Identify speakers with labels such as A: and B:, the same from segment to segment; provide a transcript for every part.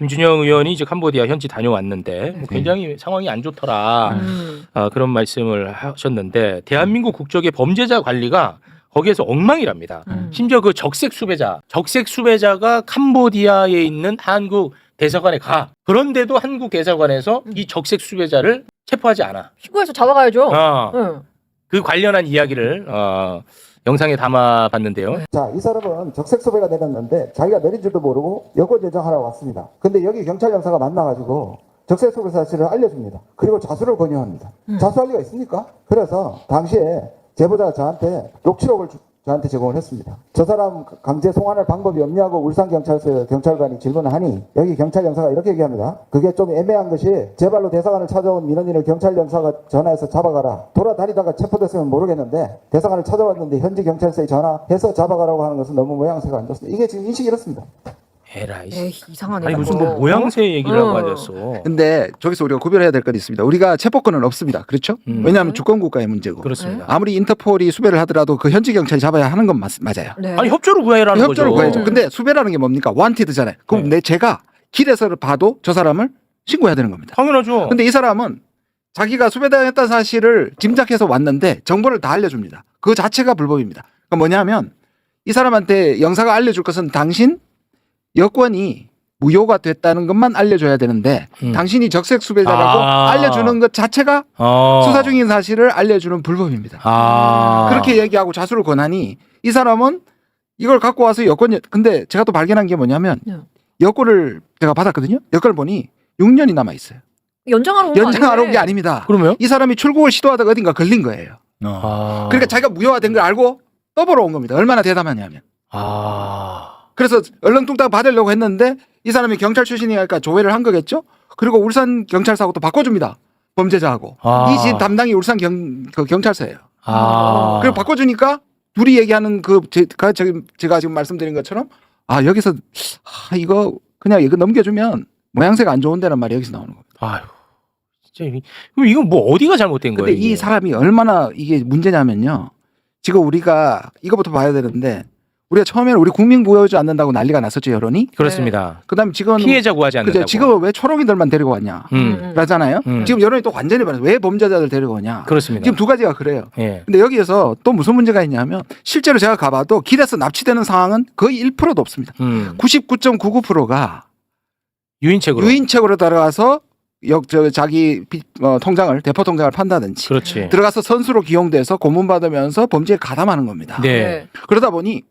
A: 김준영 의원이 이제 캄보디아 현지 다녀왔는데 뭐 굉장히 상황이 안 좋더라
B: 음.
A: 아, 그런 말씀을 하셨는데 대한민국 국적의 범죄자 관리가 거기에서 엉망이랍니다.
B: 음.
A: 심지어 그 적색 수배자, 적색 수배자가 캄보디아에 있는 한국 대사관에 가. 그런데도 한국 대사관에서 이 적색 수배자를 체포하지 않아.
B: 신고해서 잡아가야죠.
A: 어,
B: 응.
A: 그 관련한 이야기를 어, 영상에 담아봤는데요.
C: 자, 이 사람은 적색 소배가 내렸는데 자기가 내린 줄도 모르고 여권 제정하러 왔습니다. 근데 여기 경찰 형사가 만나가지고 적색 소배 사실을 알려줍니다. 그리고 자수를 권유합니다. 자수할 리가 있습니까? 그래서 당시에 제보자가 저한테 녹취록을 주- 저한테 제공을 했습니다. 저 사람 강제 송환할 방법이 없냐고 울산경찰서 경찰관이 질문을 하니 여기 경찰 형사가 이렇게 얘기합니다. 그게 좀 애매한 것이 제발로 대사관을 찾아온 민원인을 경찰 형사가 전화해서 잡아가라. 돌아다니다가 체포됐으면 모르겠는데 대사관을 찾아왔는데 현지 경찰서에 전화해서 잡아가라고 하는 것은 너무 모양새가 안 좋습니다. 이게 지금 인식이 이렇습니다.
A: 에라이.
B: 에이 이상하네.
A: 아니. 무슨 뭐 모양새 얘기를 하고
B: 어.
A: 앉았어.
D: 근데 저기서 우리가 구별해야 될 건 있습니다. 우리가 체포권은 없습니다. 그렇죠?
A: 음.
D: 왜냐하면 주권 국가의 문제고.
A: 그렇습니다.
D: 아무리 인터폴이 수배를 하더라도 그 현지 경찰이 잡아야 하는 건 맞, 맞아요.
B: 네.
A: 아니 협조를 구해라는
D: 협조를
A: 거죠.
D: 구해야죠. 근데 수배라는 게 뭡니까? wanted,잖아요. 그럼
A: 네.
D: 내 제가 길에서 봐도 저 사람을 신고해야 되는 겁니다.
A: 당연하죠.
D: 근데 이 사람은 자기가 수배당했다는 사실을 짐작해서 왔는데 정보를 다 알려줍니다. 그 자체가 불법입니다. 그러니까 뭐냐면 이 사람한테 영사가 알려줄 것은 당신 여권이 무효가 됐다는 것만 알려줘야 되는데
A: 음.
D: 당신이 적색 수배자라고
A: 아.
D: 알려주는 것 자체가
A: 어.
D: 수사 중인 사실을 알려주는 불법입니다.
A: 아.
D: 그렇게 얘기하고 자수를 권하니 이 사람은 이걸 갖고 와서 여권 근데 제가 또 발견한 게 뭐냐면
B: 네.
D: 여권을 제가 받았거든요. 여권을 보니 6년이 남아 있어요.
B: 연장하러 온거
D: 연장하러 온 게. 아닙니다.
A: 그러면?
D: 이 사람이 출국을 시도하다가 어딘가 걸린 거예요.
A: 아.
D: 그러니까 자기가 무효화된 걸 알고 떠보러 온 겁니다. 얼마나 대담하냐면.
A: 아.
D: 그래서 얼렁뚱땅 받으려고 했는데 이 사람이 경찰 출신이니까 조회를 한 거겠죠. 그리고 울산 경찰서하고 또 바꿔줍니다. 범죄자하고
A: 아.
D: 이집 담당이 울산 경, 그 경찰서예요.
A: 아.
D: 그리고 바꿔주니까 둘이 얘기하는 그 제가 지금 제가 지금 말씀드린 것처럼 아 여기서 아 이거 그냥 이거 넘겨주면 모양새가 안 좋은데란 말이 여기서 나오는 겁니다.
A: 아유. 진짜 이- 그럼 이건 뭐 어디가 잘못된
D: 근데
A: 거예요?
D: 이
A: 이게?
D: 사람이 얼마나 이게 문제냐면요. 지금 우리가 이거부터 봐야 되는데 우리가 처음에는 우리 국민 구해주지 않는다고 난리가 났었죠 여론이.
A: 그렇습니다.
D: 그다음에 지금
A: 피해자 구하지 않는다고.
D: 그죠 지금 왜 초롱이들만 데리고 왔냐.
A: 음.
D: 그러잖아요.
A: 음.
D: 지금 여론이 또 완전히 변해서 왜 범죄자들 데리고 오냐.
A: 그렇습니다.
D: 지금 두 가지가 그래요.
A: 예.
D: 근데 여기에서 또 무슨 문제가 있냐면 실제로 제가 가봐도 길에서 납치되는 상황은 거의 1%도 없습니다.
A: 음.
D: 99.99%가
A: 유인책으로.
D: 유인책으로 들어가서 역, 저, 자기 비- 어, 통장을 대포 통장을 판다든지
A: 그렇지.
D: 들어가서 선수로 기용돼서 고문받으면서 범죄에 가담하는 겁니다.
A: 네.
D: 그러다 보니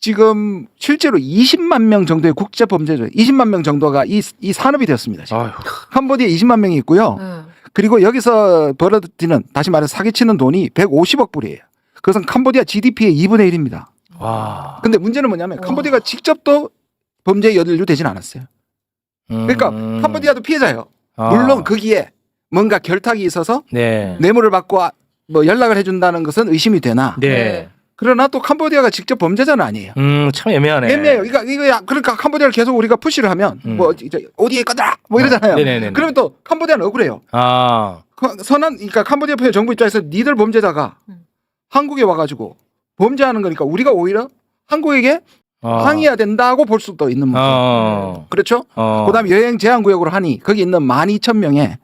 D: 지금 실제로 20만 명 정도의 국제 범죄자, 20만 명 정도가 이, 이 산업이 되었습니다. 지금. 캄보디아 20만 명이 있고요.
B: 네.
D: 그리고 여기서 벌어지는 다시 말해 서 사기치는 돈이 150억 불이에요. 그것은 캄보디아 GDP의 2분의 1입니다.
A: 와.
D: 근데 문제는 뭐냐면
B: 와.
D: 캄보디아가 직접 또 범죄에 연루되진 않았어요. 그러니까
A: 음.
D: 캄보디아도 피해자예요.
A: 아.
D: 물론 거기에 뭔가 결탁이 있어서
A: 네.
D: 뇌물을 받고 아- 뭐 연락을 해준다는 것은 의심이 되나.
A: 네.
D: 그러나 또 캄보디아가 직접 범죄자는 아니에요.
A: 음, 참 애매하네.
D: 애매해요. 이거 이거 야- 그러니까 캄보디아를 계속 우리가 푸시를 하면
A: 음.
D: 뭐 이제 어디에 꺼더라 뭐 이러잖아요.
A: 네네네.
D: 그러면 또 캄보디아는 억울해요.
A: 아.
D: 그 선한 그러니까 캄보디아 편 정부 입장에서 니들 범죄자가
B: 음.
D: 한국에 와가지고 범죄하는 거니까 우리가 오히려 한국에게
A: 어.
D: 항의해야 된다고 볼 수도 있는 문제.
A: 어.
D: 그렇죠?
A: 어.
D: 그다음에 여행 제한 구역으로 하니 거기 있는 12,000명의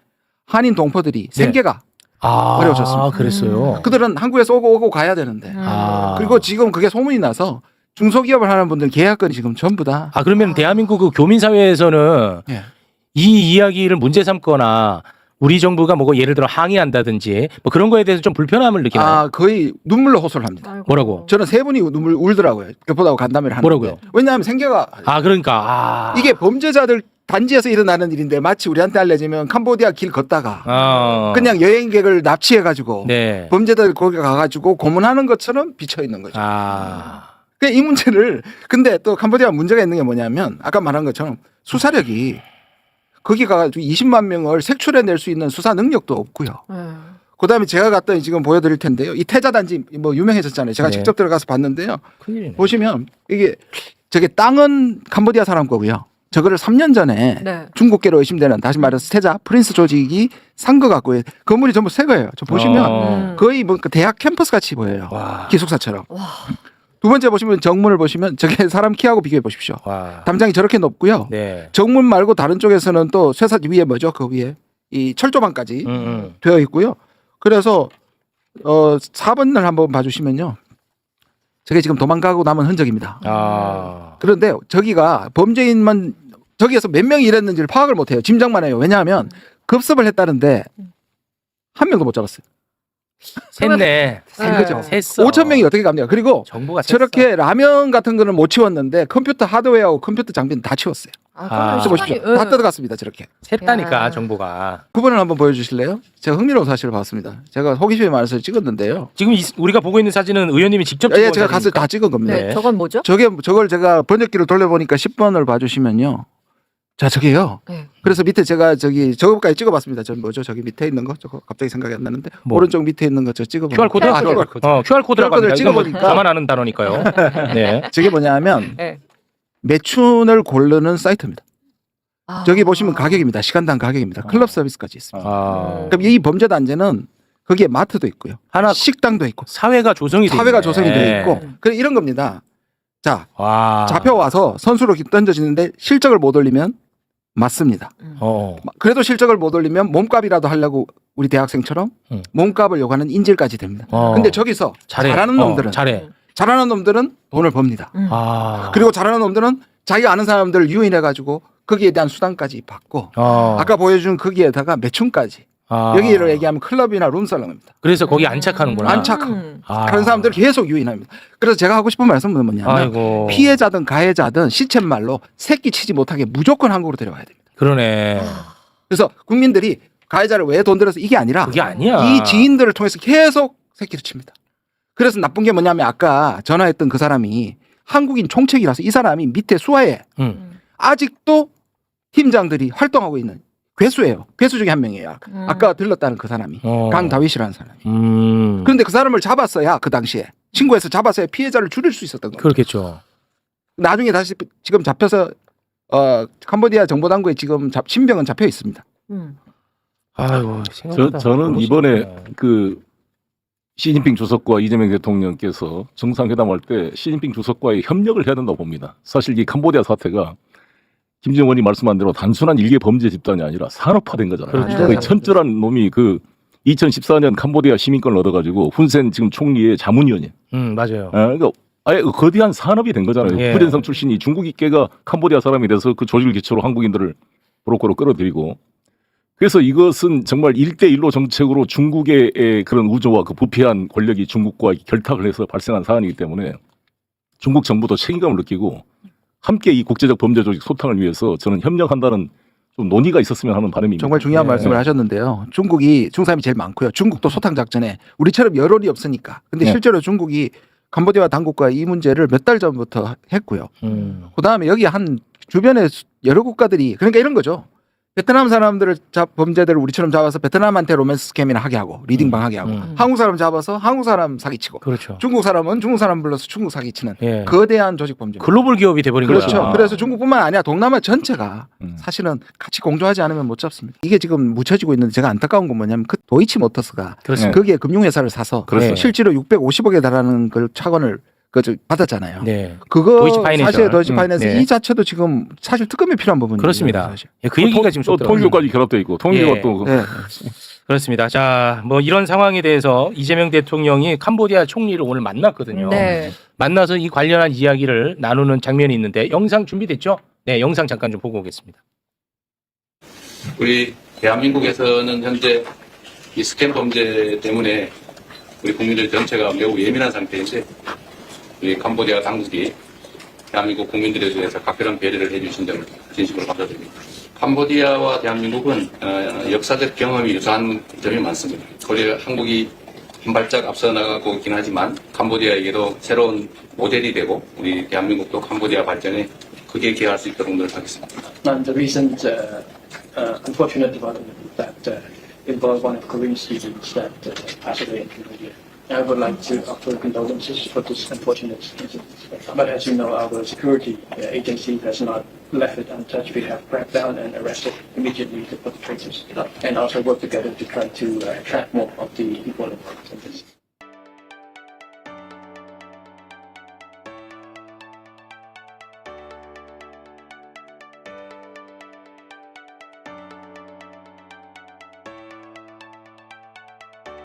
D: 한인 동포들이
A: 네.
D: 생계가
A: 아,
D: 어려워졌습니다.
A: 그랬어요.
D: 그들은 한국에서 오고 오고 가야 되는데
B: 음.
A: 아.
D: 그리고 지금 그게 소문이 나서 중소기업을 하는 분들 계약건이 지금 전부 다
A: 아 그러면 대한민국 그 교민 사회에서는
D: 예.
A: 이 이야기를 문제 삼거나 우리 정부가 뭐 예를 들어 항의한다든지 뭐 그런 거에 대해서 좀 불편함을 느끼나요?
D: 아 거의 눈물로 호소를 합니다.
B: 아이고.
A: 뭐라고?
D: 저는 세 분이 눈물 울더라고요. 교포다고 간담회를 하는데.
A: 뭐라고요?
D: 왜냐하면 생계가
A: 아 그러니까 아.
D: 이게 범죄자들 단지에서 일어나는 일인데 마치 우리한테 알려지면 캄보디아 길 걷다가
A: 어.
D: 그냥 여행객을 납치해가지고
A: 네.
D: 범죄자들 거기 가가지고 고문하는 것처럼 비쳐 있는 거죠.
A: 아.
D: 그러니까 이 문제를 근데 또 캄보디아 문제가 있는 게 뭐냐면 아까 말한 것처럼 수사력이 거기 가가지고 20만 명을 색출해낼 수 있는 수사 능력도 없고요.
B: 네.
D: 그다음에 제가 갔더니 지금 보여드릴 텐데요. 이 태자 단지 뭐 유명해졌잖아요. 제가
A: 네.
D: 직접 들어가서 봤는데요.
A: 큰일이네.
D: 보시면 이게 저게 땅은 캄보디아 사람 거고요. 저거를 3년 전에
B: 네.
D: 중국계로 의심되는 다시 말해서 태자 프린스 조직이 산것 같고요. 건물이 전부 새 거예요. 저 보시면
A: 어.
B: 음.
D: 거의 뭐그 대학 캠퍼스 같이 보여요.
A: 와.
D: 기숙사처럼.
B: 와.
D: 두 번째 보시면 정문을 보시면 저게 사람 키하고 비교해 보십시오.
A: 와.
D: 담장이 저렇게 높고요.
A: 네.
D: 정문 말고 다른 쪽에서는 또 쇠사 위에 뭐죠? 그 위에 이 철조망까지
A: 음, 음.
D: 되어 있고요. 그래서 어 4번을 한번 봐주시면요. 저게 지금 도망가고 남은 흔적입니다.
A: 아.
D: 그런데 저기가 범죄인만 저기에서 몇 명이 일했는지를 파악을 못해요. 짐작만 해요. 왜냐하면 급습을 했다는데 한 명도 못 잡았어요.
A: 샜네.
D: 센 거죠.
A: 샜어.
D: 5천 명이 어떻게 갑니까? 그리고
A: 정보가.
D: 저렇게 라면 같은 거는 못 치웠는데 컴퓨터 하드웨어하고 컴퓨터 장비는 다 치웠어요.
A: 아,
B: 그러면
D: 보십시오.
B: 시간이-
D: 다
B: 응.
D: 뜯어갔습니다. 저렇게.
B: 야.
A: 정보가.
D: 9번을 한번 보여주실래요? 제가 흥미로운 사실을 봤습니다. 제가 호기심에 많아서 찍었는데요.
A: 지금 이- 우리가 보고 있는 사진은 의원님이 직접
D: 예,
A: 찍은
D: 제가 가서
A: 사진입니까?
D: 다 찍은 겁니다.
B: 네.
A: 네.
B: 저건 뭐죠?
D: 저게 저걸 제가 번역기를 돌려보니까 10번을 봐주시면요. 자, 저게요.
B: 네.
D: 그래서 밑에 제가 저기 저거까지 찍어봤습니다. 저 뭐죠? 저기 밑에 있는 거 저거 갑자기 생각이 안 나는데
A: 뭐?
D: 오른쪽 밑에 있는 거 저 찍어보.
A: QR 코드?
D: 아, QR 코드.
A: 어, QR 코드라고
D: QR 코드를
A: 합니다. 이건 뭐
D: 찍어보니까.
A: 저만 아는 단어니까요. 네.
D: 저게 뭐냐면
B: 네.
D: 매춘을 고르는 사이트입니다.
B: 아.
D: 저기 보시면 가격입니다. 시간당 가격입니다. 클럽 서비스까지 있습니다.
A: 아.
D: 그럼 이 범죄 단체는 거기에 마트도 있고요.
A: 하나
D: 식당도 있고
A: 사회가 조성이 돼
D: 사회가
A: 있네.
D: 조성이 되어 있고 그래 이런 겁니다. 자
A: 와.
D: 잡혀와서 선수로 던져지는데 실적을 못 올리면 맞습니다.
A: 어.
D: 그래도 실적을 못 올리면 몸값이라도 하려고 우리 대학생처럼
A: 응.
D: 몸값을 요구하는 인질까지 됩니다.
A: 어.
D: 근데 저기서
A: 잘해.
D: 잘하는
A: 어,
D: 놈들은
A: 잘해.
D: 잘하는 놈들은 돈을 법니다.
B: 음.
A: 아.
D: 그리고 잘하는 놈들은 자기 아는 사람들을 유인해 가지고 거기에 대한 수당까지 받고
A: 어.
D: 아까 보여준 거기에다가 매춘까지
A: 아.
D: 여기를 얘기하면 클럽이나 룸살롱입니다.
A: 그래서 거기 안착하는구나.
D: 안착.
B: 음.
A: 아.
D: 그런 사람들을 계속 유인합니다. 그래서 제가 하고 싶은 말씀은 뭐냐면
A: 아이고.
D: 피해자든 가해자든 시쳇말로 새끼 치지 못하게 무조건 한국으로 데려와야 됩니다.
A: 그러네.
D: 그래서 국민들이 가해자를 왜 돈 들여서 이게 아니라
A: 그게 아니야.
D: 이 지인들을 통해서 계속 새끼를 칩니다. 그래서 나쁜 게 뭐냐면 아까 전화했던 그 사람이 한국인 총책이라서 이 사람이 밑에 수하에
A: 응.
D: 아직도 팀장들이 활동하고 있는 괴수예요. 괴수 중에 한 명이에요.
B: 음.
D: 아까 들렀다는 그 사람이
A: 어.
D: 강다윗이라는 사람이.
A: 음.
D: 그런데 그 사람을 잡았어야 그 당시에 친구에서 잡았어야 피해자를 줄일 수 있었던 거예요.
A: 그렇겠죠.
D: 나중에 다시 지금 잡혀서 어 캄보디아 정보당국에 지금 잡, 신병은 잡혀 있습니다.
B: 음.
A: 아이고.
E: 저,
A: 생각보다
E: 저는
A: 너무
E: 이번에. 그 시진핑 주석과 이재명 대통령께서 정상회담할 때 시진핑 주석과의 협력을 해야 된다고 봅니다. 사실 이 캄보디아 사태가 김정은이 말씀한 대로 단순한 일개 범죄 집단이 아니라 산업화된 거잖아요.
A: 그렇죠.
E: 그 천절한 놈이 그 2014년 캄보디아 시민권을 얻어가지고 훈센 지금 총리의 자문위원이에요.
A: 음 맞아요.
E: 아, 그러니까 아예 거대한 산업이 된 거잖아요.
A: 예.
E: 후젠성 출신이 중국 입계가 캄보디아 사람이 돼서 그 조직을 기초로 한국인들을 브로커로 끌어들이고 그래서 이것은 정말 일대일로 정책으로 중국의 에, 그런 우조와 그 부패한 권력이 중국과 결탁을 해서 발생한 사안이기 때문에 중국 정부도 책임감을 느끼고 함께 이 국제적 범죄 조직 소탕을 위해서 저는 협력한다는 좀 논의가 있었으면 하는 바람입니다.
D: 정말 중요한
A: 네.
D: 말씀을 하셨는데요. 중국이 중삼이 제일 많고요. 중국도 소탕 작전에 우리처럼 여론이 없으니까. 근데
E: 네.
D: 실제로 중국이 캄보디아 당국과 이 문제를 몇 달 전부터 했고요.
A: 음.
D: 그다음에 여기 한 주변에 수- 여러 국가들이 그러니까 이런 거죠. 베트남 사람들을 잡 범죄들을 우리처럼 잡아서 베트남한테 로맨스 스캠이나 하게 하고 리딩방 하게 하고
A: 음.
D: 한국 사람 잡아서 한국 사람 사기치고
A: 그렇죠.
D: 중국 사람은 중국 사람 불러서 중국 사기치는
A: 예.
D: 거대한 조직 범죄.
A: 글로벌 기업이 돼버린
D: 그렇죠.
A: 거야.
D: 그래서 중국뿐만 아니라 동남아 전체가
E: 음.
D: 사실은 같이 공조하지 않으면 못 잡습니다. 이게 지금 묻혀지고 있는데 제가 안타까운 건 뭐냐면 그 도이치 모터스가
A: 그렇습니다.
D: 거기에 금융회사를 사서
A: 그렇습니다.
D: 실제로 650억에 달하는 걸 차관을 그저 받았잖아요.
A: 네.
D: 그거
A: 도이치 파이낸셜.
D: 사실 도이치
A: 음,
D: 파이낸스
A: 네.
D: 이 자체도 지금 사실 특검이 필요한 부분이에요.
A: 그렇습니다.
D: 사실.
A: 예, 그 얘기가 지금
E: 또 통일교까지 결합돼 있고 통일교가
A: 예.
E: 또
D: 네.
A: 그렇습니다. 자, 뭐 이런 상황에 대해서 이재명 대통령이 캄보디아 총리를 오늘 만났거든요.
B: 네.
A: 만나서 이 관련한 이야기를 나누는 장면이 있는데 영상 준비됐죠? 네, 영상 잠깐 좀 보고 오겠습니다.
F: 우리 대한민국에서는 현재 이 스캔 범죄 때문에 우리 국민들 전체가 매우 예민한 상태인데 우리 캄보디아 당국이 대한민국 국민들에 대해서 각별한 배려를 해주신 점을 진심으로 감사드립니다. 캄보디아와 대한민국은 어, 역사적 경험이 유사한 점이 많습니다. 고려 한국이 한 발짝 앞서 나가고 있긴 하지만 캄보디아에게도 새로운 모델이 되고 우리 대한민국도 캄보디아 발전에 크게 기여할 수 있도록 노력하겠습니다.
G: and the recent uh, uh, unfortunate development that uh, involved one of Korean students that uh, passed away in Cambodia. I would like to offer condolences for this unfortunate incident. But as you know, our security uh, agency has not left it untouched. We have cracked down and arrested immediately the perpetrators and also worked together to try to uh, track more of the people involved in this.